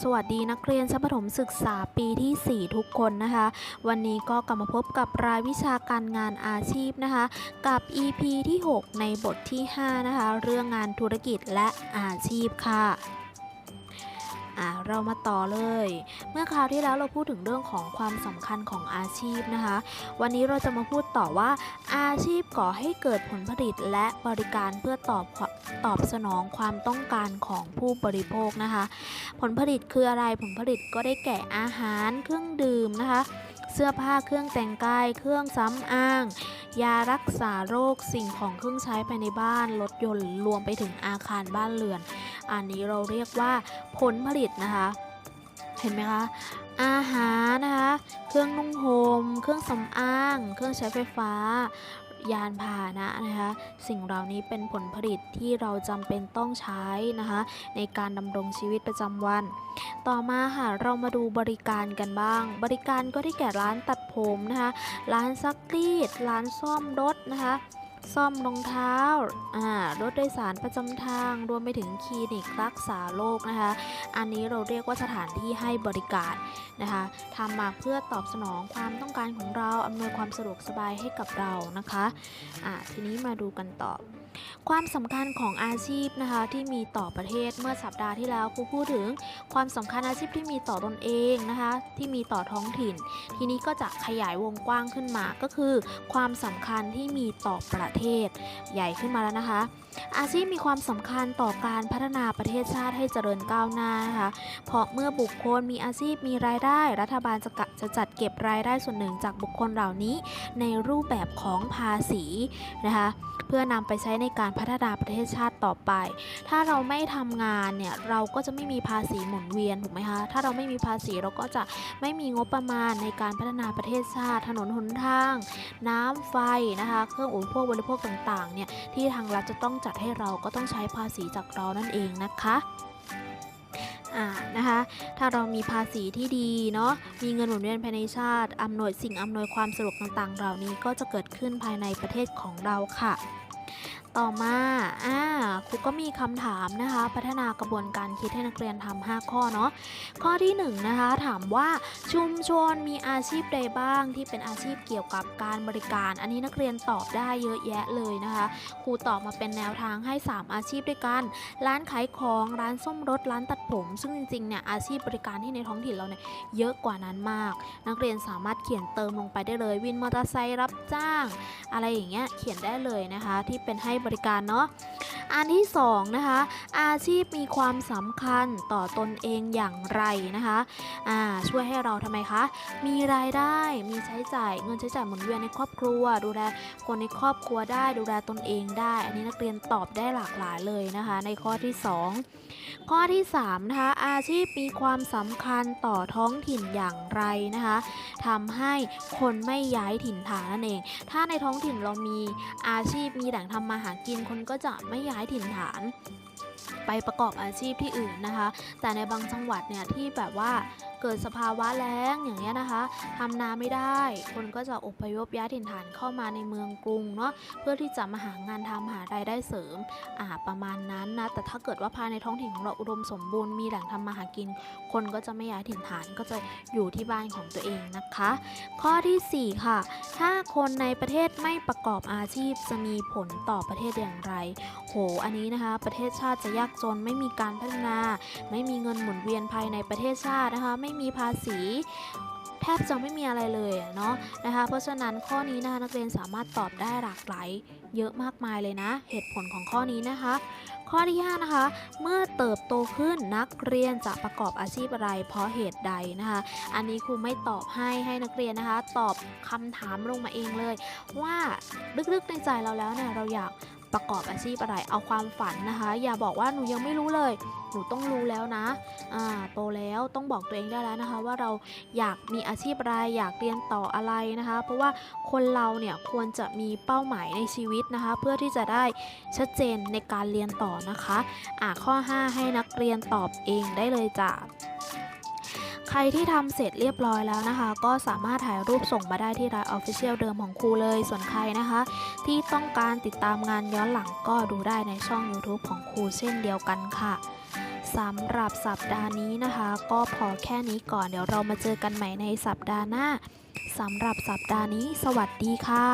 สวัสดีนักเรียนชั้นประถมศึกษาปีที่ 4 ทุกคนนะคะ วันนี้ก็กลับมาพบกับรายวิชาการงานอาชีพนะคะ กับ EP ที่ 6 ในบทที่ 5 นะคะ เรื่องงานธุรกิจและอาชีพค่ะ อะเรามาต่อเลย เมื่อคราวที่แล้วเราพูดถึงเรื่องของความสำคัญของอาชีพนะคะ วันนี้เราจะมาพูดต่อว่า อาชีพก่อให้เกิดผลผลิตและบริการเพื่อตอบตอบสนองความต้องการของผู้บริโภคนะคะ ผลผลิตคืออะไรผลผลิตก็ได้แก่อาหารเครื่องดื่มนะคะ เสื้อผ้าเครื่องแต่งกายเครื่องซ้ำอ้างยารักษาโรคสิ่งของเครื่องใช้ภายในบ้านรถยนต์รวมไปถึงอาคารบ้านเรือน อันนี้เราเรียกว่าผลผลิตนะคะ เห็นไหมคะ อาหารนะคะ เครื่องนุ่งห่ม เครื่องสำอาง เครื่องใช้ไฟฟ้า ยานพาหนะนะคะ สิ่งเหล่านี้เป็นผลผลิตที่เราจำเป็นต้องใช้นะคะ ในการดำรงชีวิตประจำวัน ต่อมาค่ะเรามาดูบริการกันบ้าง บริการก็ได้แก่ร้านตัดผมนะคะ ร้านซักรีด ร้านซ่อมรถนะคะ ซ่อมรองเท้า อ่า รถโดยสารประจำทาง รวมไปถึงคลินิกรักษาโรคนะคะ อันนี้เราเรียกว่าสถานที่ให้บริการนะคะทำมาเพื่อตอบสนองความต้องการของเรา อำนวยความสะดวกสบายให้กับเรานะคะ อ่า ทีนี้มาดูกันต่อ ความสำคัญของอาชีพนะคะที่มีต่อประเทศเมื่อสัปดาห์ที่แล้วครูพูดถึงความสำคัญอาชีพที่มีต่อตนเองนะคะ ที่มีต่อท้องถิ่น ทีนี้ก็จะขยายวงกว้างขึ้นมาก็คือ ความสำคัญที่มีต่อประเทศ ใหญ่ขึ้นมาแล้วนะคะ อาชีพมีความสำคัญต่อการพัฒนาประเทศชาติให้เจริญก้าวหน้านะคะเพราะเมื่อบุคคลมีอาชีพมีรายได้ รัฐบาลจะจะจัดเก็บรายได้ส่วนหนึ่งจากบุคคลเหล่านี้ ในรูปแบบของภาษีนะคะ เพื่อนำไปใช้ในการพัฒนาประเทศชาติต่อไป ถ้าเราไม่ทำงานเนี่ยเราก็จะไม่มีภาษีหมุนเวียนถูกไหมคะ ถ้าเราไม่มีภาษีเราก็จะไม่มีงบประมาณในการพัฒนาประเทศชาติ ถนนหนทาง น้ำไฟนะคะ เครื่องอุปโภคบริโภคต่างๆเนี่ยที่ทางรัฐจะต้องจัดให้เราก็ต้องใช้ภาษีจากเรานั่นเองนะคะอ่านะคะ ถ้าเรามีภาษีที่ดีเนาะ มีเงินหมุนเวียนภายในชาติ อำนวยสิ่งอำนวยความสะดวกต่างๆ เหล่านี้ก็จะเกิดขึ้นภายในประเทศของเราค่ะ ต่อมาอ่าครูก็มีคำถามนะคะ พัฒนากระบวนการคิดให้นักเรียนทำ5ข้อเนาะข้อที่1นงนะคะถามว่าชุมชนมีอาชีพใดบ้างที่เป็นอาชีพเกี่ยวกับการบริการ อันนี้นักเรียนตอบได้เยอะแยะเลยนะคะครูตอบมาเป็นแนวทางให้ 3 อาชีพด้วยกัน ร้านขายของร้านซ่อมรถร้านตัดผม ซึ่งจริงๆเนี่ยอาชีพบริการที่ในท้องถิ่นเราเนี่ยเยอะกว่านั้นมาก นักเรียนสามารถเขียนเติมลงไปได้เลยวินมอเตอร์ไซค์รับจ้าง อะไรอย่างเงี้ยเขียนได้เลยนะคะที่เป็นให้บริการเนาะอันที่2นะคะอาชีพมีความสำคัญต่อตนเองอย่างไรนะคะอ่าช่วยให้เราทำไมคะมีรายได้มีใช้จ่ายเงินใช้จ่ายหมุนเวียนในครอบครัว ดูแลคนในครอบครัวได้ดูแลตนเองได้ อันนี้นักเรียนตอบได้หลากหลายเลยนะคะ ในข้อที่ 2 ข้อที่3นะคะอาชีพมีความสำคัญต่อท้องถิ่นอย่างไรนะคะทำให้คนไม่ย้ายถิ่นฐานนั่นเอง ถ้าในท้องถิ่นเรามีอาชีพมีแหล่งทำมาหากินคนก็จะไม่ย้ายถิ่นฐาน ไปประกอบอาชีพที่อื่นนะคะ แต่ในบางจังหวัดเนี่ยที่แบบว่าเกิดสภาวะแล้งอย่างเงี้ยนะคะทำนาไม่ได้ คนก็จะอพยพย้ายถิ่นฐานเข้ามาในเมืองกรุงเนาะเพื่อที่จะมาหางานทำหารายได้เสริมอ่าประมาณนั้นนะแต่ถ้าเกิดว่าภายในท้องถิ่นของเราอุดมสมบูรณ์มีแหล่งทำมาหากิน คนก็จะไม่ย้ายถิ่นฐานก็จะอยู่ที่บ้านของตัวเองนะคะ ข้อทีสี่ 4 ค่ะ ถ้าคนในประเทศไม่ประกอบอาชีพจะมีผลต่อประเทศอย่างไร โห อันนี้นะคะ ประเทศชาติจะยากจนไม่มีการพัฒนา ไม่มีเงินหมุนเวียนภายในประเทศชาตินะคะ ไม่มีภาษีแทบจะไม่มีอะไรเลยเนาะนะคะ เพราะฉะนั้นข้อนี้นะคะนักเรียนสามารถตอบได้หลากหลายเยอะมากมายเลยนะ เหตุผลของข้อนี้นะคะ ข้อที่5นะคะ เมื่อเติบโตขึ้นนักเรียนจะประกอบอาชีพอะไร เพราะเหตุใดนะคะ อันนี้ครูไม่ตอบให้ให้นักเรียนนะคะ ตอบคำถามลงมาเองเลย ว่าลึกๆในใจเราแล้วเนี่ยเราอยาก ประกอบอาชีพอะไร เอาความฝันนะคะ อย่าบอกว่าหนูยังไม่รู้เลย หนูต้องรู้แล้วนะ อ่า โตแล้วต้องบอกตัวเองได้แล้วนะคะ ว่าเราอยากมีอาชีพอะไร อยากเรียนต่ออะไรนะคะ เพราะว่าคนเราเนี่ยควรจะมีเป้าหมายในชีวิตนะคะ เพื่อที่จะได้ชัดเจนในการเรียนต่อนะคะ อ่าข้อ 5 ให้นักเรียนตอบเองได้เลยจ้ะ ใครที่ทำเสร็จเรียบร้อยแล้วนะคะ ก็สามารถถ่ายรูปส่งมาได้ที่ไลน์ Official เดิมของครูเลย ส่วนใครนะคะ ที่ต้องการติดตามงานย้อนหลังก็ดูได้ในช่อง YouTube ของครูเช่นเดียวกันค่ะสำหรับสัปดาห์นี้นะคะ ก็พอแค่นี้ก่อนเดี๋ยวเรามาเจอกันใหม่ในสัปดาห์หน้าสำหรับสัปดาห์นี้ สวัสดีค่ะ